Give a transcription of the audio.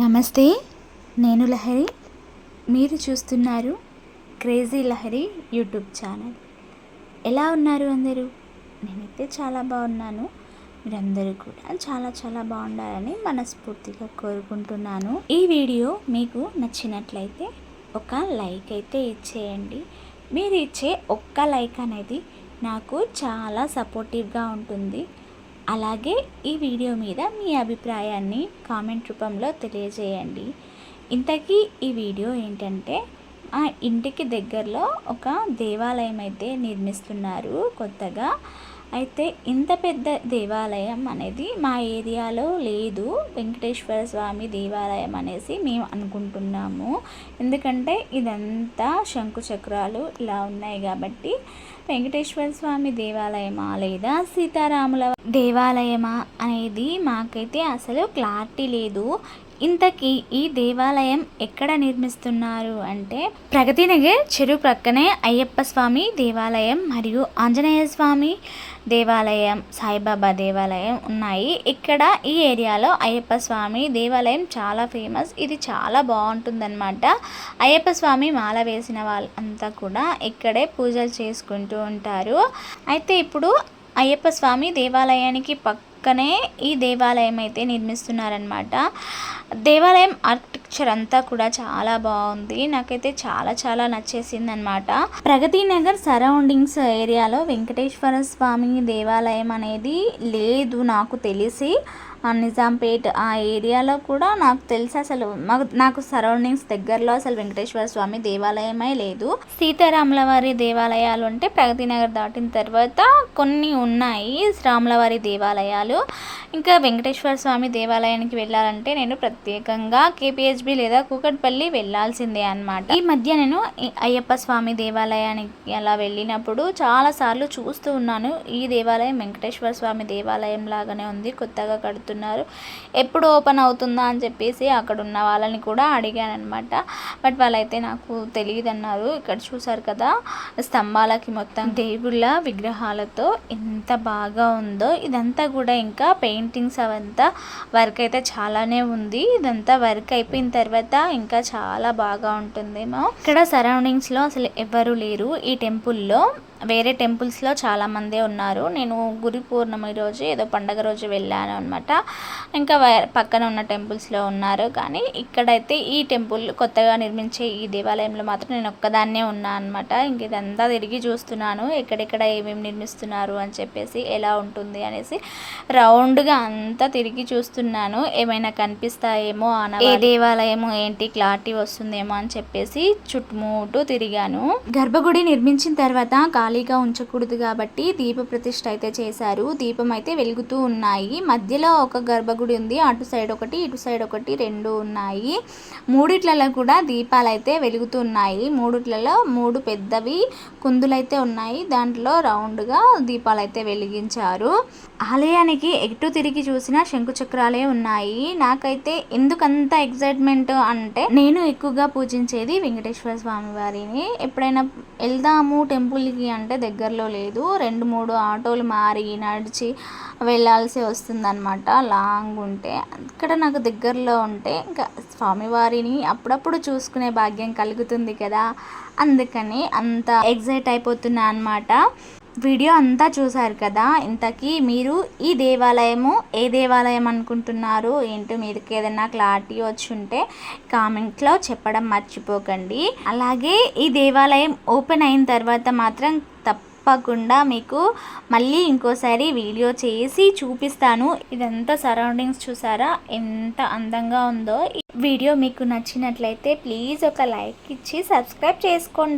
నమస్తే నేను లహరి. మీరు చూస్తున్నారు క్రేజీ లహరి యూట్యూబ్ ఛానల్. ఎలా ఉన్నారు అందరూ? నేనైతే చాలా బాగున్నాను. మీరందరూ కూడా చాలా చాలా బాగుండాలని మనస్ఫూర్తిగా కోరుకుంటున్నాను. ఈ వీడియో మీకు నచ్చినట్లయితే ఒక లైక్ అయితే ఇచ్చేయండి. మీరు ఇచ్చే ఒక్క లైక్ అనేది నాకు చాలా సపోర్టివ్గా ఉంటుంది. అలాగే ఈ వీడియో మీద మీ అభిప్రాయాన్ని కామెంట్ రూపంలో తెలియజేయండి. ఇంతకీ ఈ వీడియో ఏంటంటే ఆ ఇంటికి దగ్గరలో ఒక దేవాలయం అయితే నిర్మిస్తున్నారు కొత్తగా. అయితే ఇంత పెద్ద దేవాలయం అనేది మా ఏరియాలో లేదు. వెంకటేశ్వర స్వామి దేవాలయం అనేసి మేము అనుకుంటున్నాము. ఎందుకంటే ఇదంతా శంకు చక్రాలు ఇలా ఉన్నాయి కాబట్టి వెంకటేశ్వర స్వామి దేవాలయమా లేదా సీతారాముల దేవాలయమా అనేది మాకైతే అసలు క్లారిటీ లేదు. ఇంతకీ ఈ దేవాలయం ఎక్కడ నిర్మిస్తున్నారు అంటే ప్రగతి నగర్ చెరువు ప్రక్కనే అయ్యప్ప స్వామి దేవాలయం మరియు ఆంజనేయ స్వామి దేవాలయం సాయిబాబా దేవాలయం ఉన్నాయి. ఇక్కడ ఈ ఏరియాలో అయ్యప్ప స్వామి దేవాలయం చాలా ఫేమస్. ఇది చాలా బాగుంటుందన్నమాట. అయ్యప్ప స్వామి మాల వేసిన వాళ్ళంతా కూడా ఇక్కడే పూజలు చేసుకుంటూ ఉంటారు. అయితే ఇప్పుడు అయ్యప్ప స్వామి దేవాలయానికి పక్కనే ఈ దేవాలయం అయితే నిర్మిస్తున్నారనమాట దేవాలయం ఆర్కిటెక్చర్ అంతా కూడా చాలా బాగుంది. నాకైతే చాలా చాలా నచ్చేసింది అనమాట ప్రగతి నగర్ సరౌండింగ్స్ ఏరియాలో వెంకటేశ్వర స్వామి దేవాలయం అనేది లేదు నాకు తెలిసి. నిజాంపేట్ ఆ ఏరియాలో కూడా నాకు తెలిసి అసలు. మాకు నాకు సరౌండింగ్స్ దగ్గరలో అసలు వెంకటేశ్వర స్వామి దేవాలయమే లేదు. సీతారాములవారి దేవాలయాలు అంటే ప్రగతి నగర్ దాటిన తర్వాత కొన్ని ఉన్నాయి రాములవారి దేవాలయాలు. ఇంకా వెంకటేశ్వర స్వామి దేవాలయానికి వెళ్ళాలంటే నేను ప్రత్యేకంగా కేపీహెచ్బి లేదా కూకట్పల్లి వెళ్ళాల్సిందే అనమాట ఈ మధ్య నేను అయ్యప్ప స్వామి దేవాలయానికి అలా వెళ్ళినప్పుడు చాలా సార్లు చూస్తూ ఉన్నాను. ఈ దేవాలయం వెంకటేశ్వర స్వామి దేవాలయం లాగానే ఉంది. కొత్తగా కడుతూ కడుతున్నారు ఎప్పుడు ఓపెన్ అవుతుందా అని చెప్పేసి అక్కడ ఉన్న వాళ్ళని కూడా అడిగాను అనమాట బట్ వాళ్ళైతే నాకు తెలియదు అన్నారు ఇక్కడ చూసారు కదా స్తంభాలకి మొత్తం దేవుళ్ళ విగ్రహాలతో ఎంత బాగా ఉందో ఇదంతా కూడా ఇంకా పెయింటింగ్స్ అవంతా వర్క్ అయితే చాలానే ఉంది. ఇదంతా వర్క్ అయిపోయిన తర్వాత ఇంకా చాలా బాగా ఉంటుందేమో. ఇక్కడ సరౌండింగ్స్లో అసలు ఎవరు లేరు. ఈ టెంపుల్లో వేరే టెంపుల్స్లో చాలామందే ఉన్నారు. నేను గురి పూర్ణమి రోజు ఏదో పండగ రోజు వెళ్ళాను అనమాట ఇంకా పక్కన ఉన్న టెంపుల్స్లో ఉన్నారు. కానీ ఇక్కడైతే ఈ టెంపుల్ కొత్తగా నిర్మించే ఈ దేవాలయంలో మాత్రం నేను ఒక్కదాన్నే ఉన్నా అనమాట ఇంక ఇదంతా తిరిగి చూస్తున్నాను. ఎక్కడెక్కడ ఏమేమి నిర్మిస్తున్నారు అని చెప్పేసి ఎలా ఉంటుంది అనేసి రౌండ్గా అంతా తిరిగి చూస్తున్నాను. ఏమైనా కనిపిస్తాయేమో అన ఏ దేవాలయము ఏంటి క్లారిటీ వస్తుందేమో అని చెప్పేసి చుట్టుముట్టు తిరిగాను. గర్భగుడి నిర్మించిన తర్వాత ఖాళీగా ఉంచకూడదు కాబట్టి దీప ప్రతిష్ట అయితే చేశారు. దీపం అయితే వెలుగుతూ ఉన్నాయి. మధ్యలో ఒక గర్భగుడి ఉంది. అటు సైడ్ ఒకటి ఇటు సైడ్ ఒకటి రెండు ఉన్నాయి. మూడిట్లలో కూడా దీపాలు అయితే వెలుగుతున్నాయి మూడిట్లలో మూడు పెద్దవి కుందులైతే ఉన్నాయి. దాంట్లో రౌండ్గా దీపాలు అయితే వెలిగించారు. ఆలయానికి ఎటు తిరిగి చూసినా శంకుచక్రాలే ఉన్నాయి. నాకైతే ఎందుకంత ఎగ్జైట్మెంట్ అంటే నేను ఎక్కువగా పూజించేది వెంకటేశ్వర స్వామి వారిని. ఎప్పుడైనా వెళ్దాము టెంపుల్కి అంటే దగ్గరలో లేదు. రెండు మూడు ఆటోలు మారి నడిచి వెళ్ళాల్సి వస్తుందన్నమాట. లాంగ్ ఉంటే. ఇక్కడ నాకు దగ్గరలో ఉంటే ఇంకా స్వామివారిని అప్పుడప్పుడు చూసుకునే భాగ్యం కలుగుతుంది కదా. అందుకని అంత ఎగ్జైట్ అయిపోతున్నా అనమాట వీడియో అంతా చూసారు కదా ఇంతకీ మీరు ఈ దేవాలయము ఏ దేవాలయం అనుకుంటున్నారు? ఏంటో మీకు ఏదైనా క్లారిటీ వచ్చి ఉంటే కామెంట్లో చెప్పడం మర్చిపోకండి. అలాగే ఈ దేవాలయం ఓపెన్ అయిన తర్వాత మాత్రం తప్పకుండా మీకు మళ్ళీ ఇంకోసారి వీడియో చేసి చూపిస్తాను. ఇదంతా సరౌండింగ్స్ చూసారా? ఎంత అందంగా ఉందో. వీడియో మీకు నచ్చినట్లయితే ప్లీజ్ ఒక లైక్ ఇచ్చి సబ్స్క్రైబ్ చేసుకోండి.